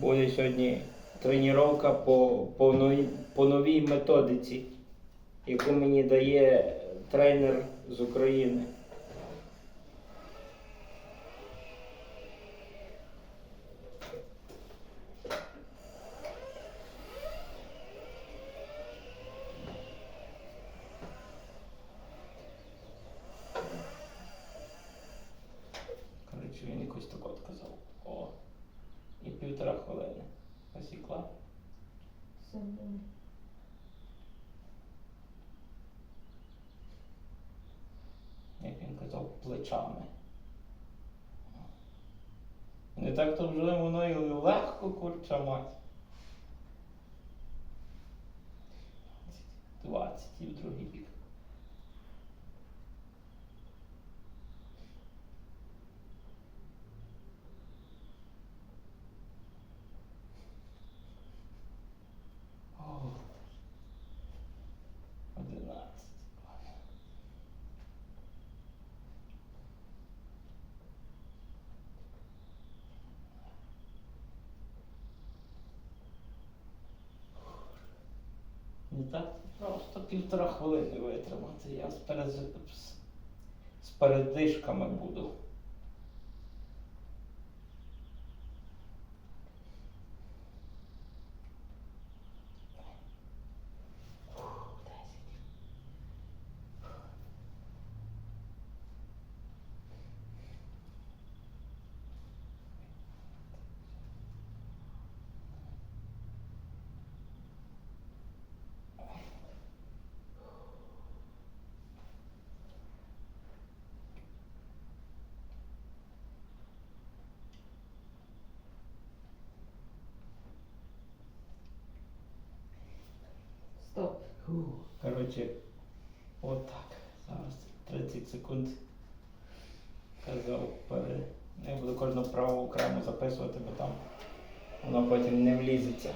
Буде сьогодні тренування по, по, новій, по новій методиці, яку мені дає тренер з України. Коротше, він якось так от казав. О. І півтора хвилини. Сумнівно. як він казав, плечами. Не так то вже воно і легко курча мать. 20 і в другий бік. Не так просто півтора хвилини витримати. Я з передишками буду. Коротше, отак. Зараз 30 секунд. Казав. Я буду кожну вправу окремо записувати, бо там воно потім не влізеться.